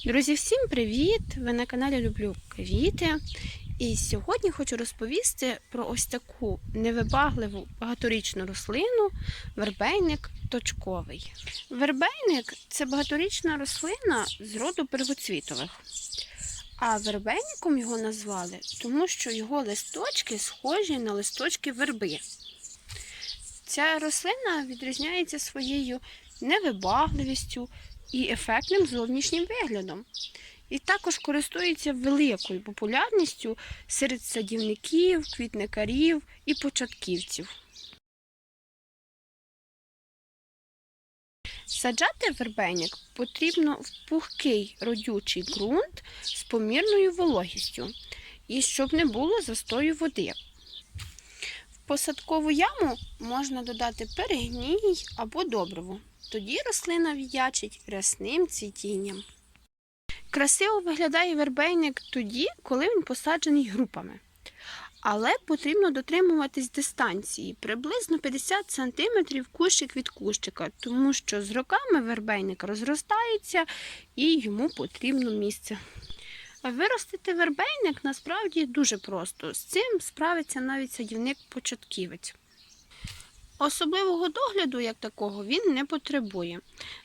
Друзі, всім привіт! Ви на каналі Люблю Квіти. І сьогодні хочу розповісти про ось таку невибагливу багаторічну рослину вербейник точковий. Вербейник це багаторічна рослина з роду первоцвітових. А вербейником його назвали, тому що його листочки схожі на листочки верби. Ця рослина відрізняється своєю невибагливістю і ефектним зовнішнім виглядом. І також користується великою популярністю серед садівників, квітникарів і початківців. Саджати вербеник потрібно в пухкий родючий ґрунт з помірною вологістю і щоб не було застою води. В посадкову яму можна додати перегній або добриво. Тоді рослина в'ячить рясним цвітінням. Красиво виглядає вербейник тоді, коли він посаджений групами. Але потрібно дотримуватись дистанції приблизно 50 см кущик від кущика, тому що з роками вербейник розростається і йому потрібно місце. Виростити вербейник насправді дуже просто. З цим справиться навіть садівник-початківець. Особливого догляду, як такого, він не потребує.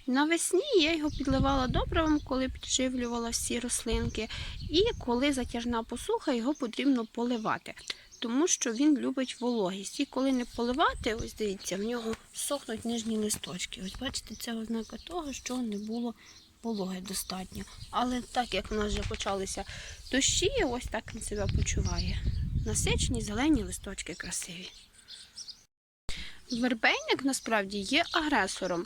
Навесні я його підливала добривом, коли підживлювала всі рослинки, і коли затяжна посуха, його потрібно поливати, тому що він любить вологість. І коли не поливати, ось дивіться, в нього сохнуть нижні листочки. Ось бачите, це ознака того, що не було вологи достатньо. Але так як в нас вже почалися дощі, ось так він себе почуває. Насичені зелені листочки красиві. Вербейник насправді є агресором.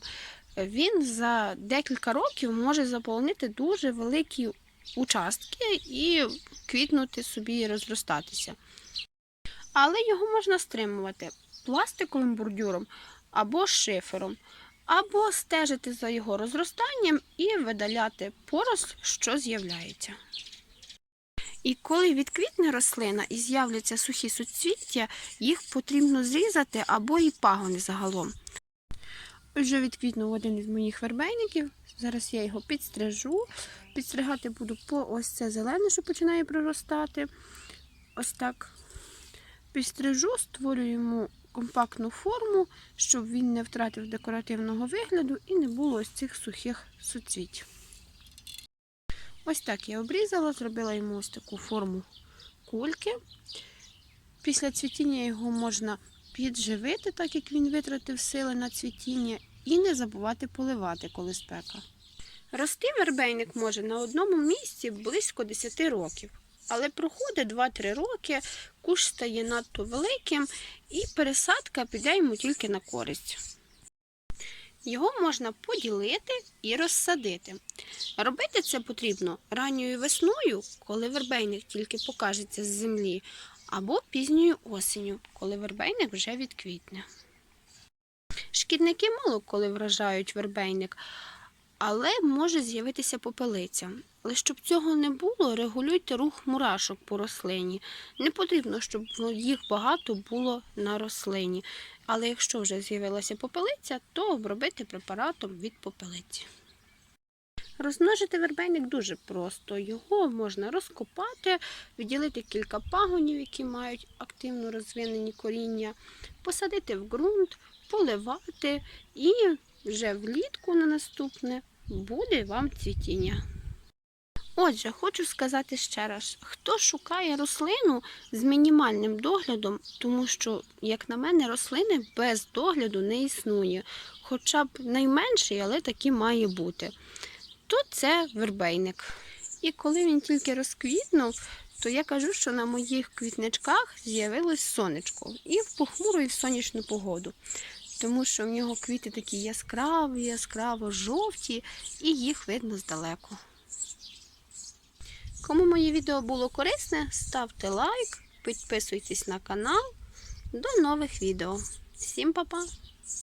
Він за декілька років може заполонити дуже великі участки і квітнути собі і розростатися. Але його можна стримувати пластиковим бордюром або шифером, або стежити за його розростанням і видаляти поросль, що з'являється. І коли відквітне рослина і з'являться сухі суцвіття, їх потрібно зрізати або і пагони загалом. Вже відквітнув один із моїх вербейників. Зараз я його підстрижу. Підстригати буду по ось це зелене, що починає проростати. Ось так. Підстрижу, створю йому компактну форму, щоб він не втратив декоративного вигляду і не було ось цих сухих суцвіть. Ось так я обрізала, зробила йому ось таку форму кульки. Після цвітіння його можна підживити, так як він витратив сили на цвітіння, і не забувати поливати, коли спека. Рости вербейник може на одному місці близько 10 років. Але проходить 2-3 роки, куш стає надто великим, і пересадка піде йому тільки на користь. Його можна поділити і розсадити. Робити це потрібно ранньою весною, коли вербейник тільки покажеться з землі, або пізньою осенню, коли вербейник вже відквітне. Шкідники мало коли вражають вербейник, але може з'явитися попелиця. Але щоб цього не було, регулюйте рух мурашок по рослині. Не потрібно, щоб їх багато було на рослині. Але якщо вже з'явилася попелиця, то обробити препаратом від попелиці. Розмножити вербейник дуже просто. Його можна розкопати, відділити кілька пагонів, які мають активно розвинені коріння, посадити в ґрунт, поливати і вже влітку на наступне буде вам цвітіння. Отже, хочу сказати ще раз, хто шукає рослину з мінімальним доглядом, тому що, як на мене, рослини без догляду не існує, хоча б найменший, але такі має бути, то це вербейник. І коли він тільки розквітнув, то я кажу, що на моїх квітничках з'явилось сонечко і в похмуру, і в сонячну погоду. Тому що в нього квіти такі яскраві, яскраво жовті, і їх видно здалеку. Кому моє відео було корисне, ставте лайк, підписуйтесь на канал. До нових відео. Всім па-па!